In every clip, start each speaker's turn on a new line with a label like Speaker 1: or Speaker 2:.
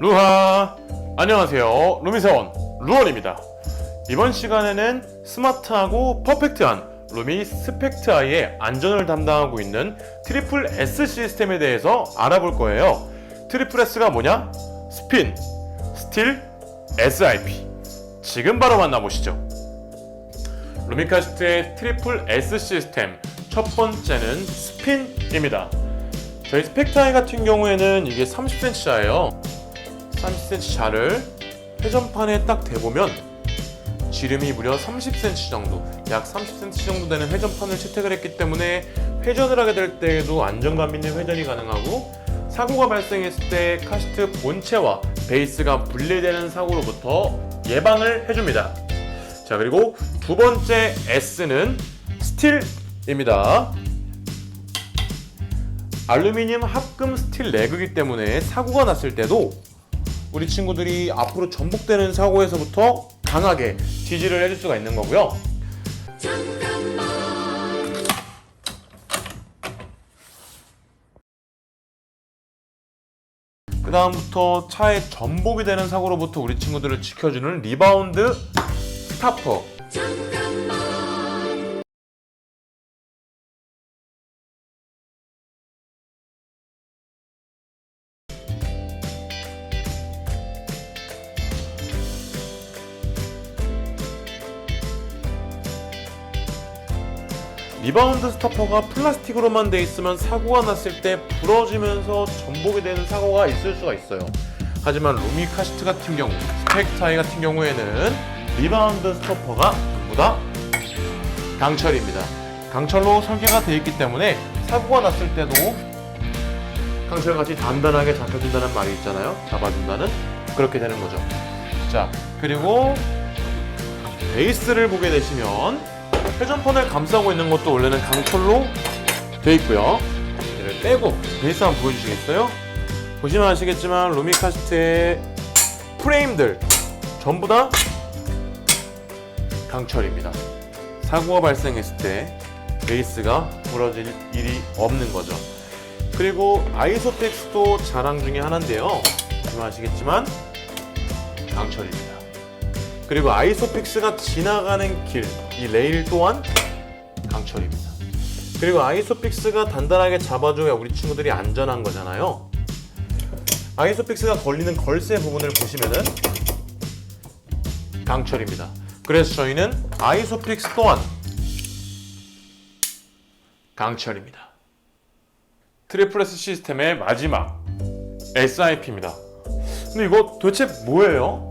Speaker 1: 루하. 안녕하세요. 루미사원 루원입니다. 이번 시간에는 스마트하고 퍼펙트한 루미 스펙트 아이의 안전을 담당하고 있는 트리플 S 시스템에 대해서 알아볼 거예요. 트리플 S가 뭐냐? 스핀, 스틸, SIP 지금 바로 만나보시죠. 루미카스트의 트리플 S 시스템 첫 번째는 스핀입니다. 저희 스펙타이 같은 경우에는 이게 30cm짜예요 30cm 자를 회전판에 딱 대보면 지름이 무려 30cm 정도, 약 30cm 정도 되는 회전판을 채택을 했기 때문에 회전을 하게 될 때에도 안정감 있는 회전이 가능하고 사고가 발생했을 때 카시트 본체와 베이스가 분리되는 사고로부터 예방을 해줍니다. 자 그리고 두 번째 S는 스틸입니다. 알루미늄 합금 스틸 레그이기 때문에 사고가 났을 때도 우리 친구들이 앞으로 전복되는 사고에서부터 강하게 지지를 해줄 수가 있는 거고요. 그 다음부터 차에 전복이 되는 사고로부터 우리 친구들을 지켜주는 리바운드 스타퍼. 리바운드 스타퍼가 플라스틱으로만 돼 있으면 사고가 났을 때 부러지면서 전복이 되는 사고가 있을 수가 있어요. 하지만 루미 카시트 같은 경우, 스펙타이 같은 경우에는 리바운드 스토퍼가 전부 다 강철입니다. 강철로 설계가 되어 있기 때문에 사고가 났을 때도 강철같이 단단하게 잡혀준다는 말이 있잖아요. 잡아준다는 그렇게 되는 거죠. 자 그리고 베이스를 보게 되시면 회전판을 감싸고 있는 것도 원래는 강철로 되어 있고요. 얘를 빼고 베이스 한번 보여주시겠어요? 보시면 아시겠지만 루미카스트의 프레임들 전부 다 강철입니다. 사고가 발생했을 때 베이스가 부러질 일이 없는 거죠. 그리고 아이소텍스도 자랑 중에 하나인데요. 보시면 아시겠지만 강철입니다. 그리고 아이소픽스가 지나가는 길, 이 레일 또한 강철입니다. 그리고 아이소픽스가 단단하게 잡아줘야 우리 친구들이 안전한 거잖아요. 아이소픽스가 걸리는 걸쇠 부분을 보시면은 강철입니다. 그래서 저희는 아이소픽스 또한 강철입니다. 트리플레스 시스템의 마지막 SIP입니다. 근데 이거 도대체 뭐예요?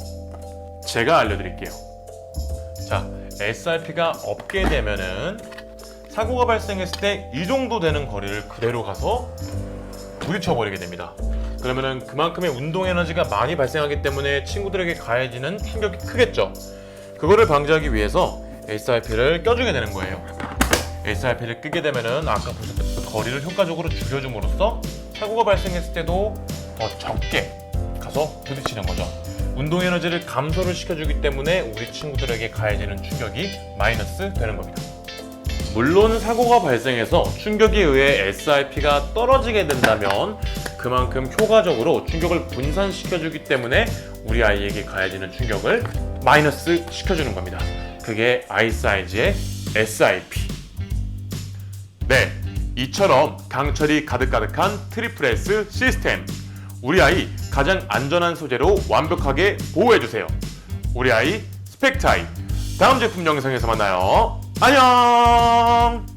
Speaker 1: 제가 알려드릴게요. 자, SRP가 없게 되면은 사고가 발생했을 때 이 정도 되는 거리를 그대로 가서 부딪혀 버리게 됩니다. 그러면은 그만큼의 운동 에너지가 많이 발생하기 때문에 친구들에게 가해지는 충격이 크겠죠. 그거를 방지하기 위해서 SRP를 껴주게 되는 거예요. SRP를 끄게 되면은 아까 보셨던 그 거리를 효과적으로 줄여줌으로써 사고가 발생했을 때도 더 적게 가서 부딪히는 거죠. 운동 에너지를 감소를 시켜주기 때문에 우리 친구들에게 가해지는 충격이 마이너스 되는 겁니다. 물론 사고가 발생해서 충격에 의해 SRP가 떨어지게 된다면 그만큼 효과적으로 충격을 분산시켜주기 때문에 우리 아이에게 가해지는 충격을 마이너스 시켜주는 겁니다. 그게 아이 사이즈의 SIP. 네, 이처럼 강철이 가득가득한 트리플 S 시스템. 우리 아이 가장 안전한 소재로 완벽하게 보호해주세요. 우리 아이 스펙타이. 다음 제품 영상에서 만나요. 안녕!